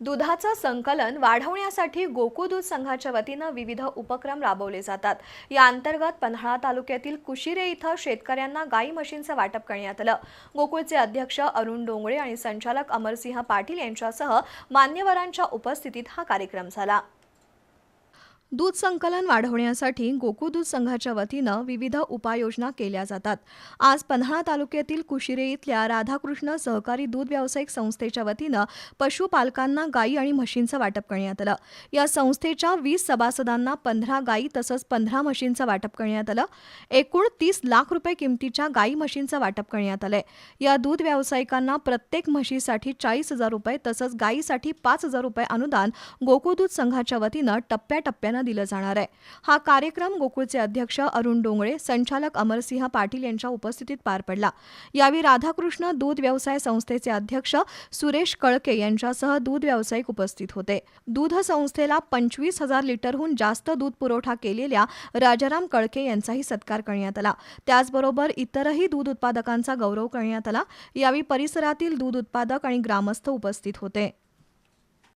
दुधाचं संकलन वाढवण्यासाठी गोकुळ संघाच्या वतीनं विविध उपक्रम राबवले जातात. या अंतर्गत पन्हाळा तालुक्यातील कुशिरे इथं शेतकऱ्यांना गाई म्हशींचं वाटप करण्यात आलं. गोकुळचे अध्यक्ष अरुण डोंगळे आणि संचालक अमरसिंह पाटील यांच्यासह मान्यवरांच्या उपस्थितीत हा कार्यक्रम झाला. दूध संकलन वाढवण्यासाठी गोकुळ दूध संघाच्या वतीनं विविध उपाययोजना केल्या जातात. आज पन्हाळा तालुक्यातील कुशिरे इथल्या राधाकृष्ण सहकारी दूध व्यावसायिक संस्थेच्या वतीनं पशुपालकांना गायी आणि म्हशींचं वाटप करण्यात आलं. या संस्थेच्या वीस सभासदांना पंधरा गायी तसंच पंधरा म्हशींचं वाटप करण्यात आलं. एकूण तीस लाख रुपये किमतीच्या गायी म्हशींचं वाटप करण्यात आलंय. या दूध व्यावसायिकांना प्रत्येक म्हशीसाठी चाळीस हजार रुपये तसंच गायीसाठी पाच हजार रुपये अनुदान गोकुळ दूध संघाच्या वतीनं टप्प्याटप्प्यानं दिलं जाणार आहे. हा कार्यक्रम गोकुळचे अध्यक्ष अरुण डोंगळे संचालक अमरसिंह पाटील यांच्या उपस्थितीत पार पडला. यावेळी राधाकृष्ण दूध व्यवसाय संस्थेचे अध्यक्ष सुरेश कळके यांच्यासह दूध व्यावसायिक उपस्थित होते. दूध संस्थेला पंचवीस हजार लिटरहून जास्त दूध पुरवठा केलेल्या राजाराम कळके यांचाही सत्कार करण्यात आला. त्याचबरोबर इतरही दूध उत्पादकांचा गौरव करण्यात आला. यावेळी परिसरातील दूध उत्पादक आणि ग्रामस्थ उपस्थित होते.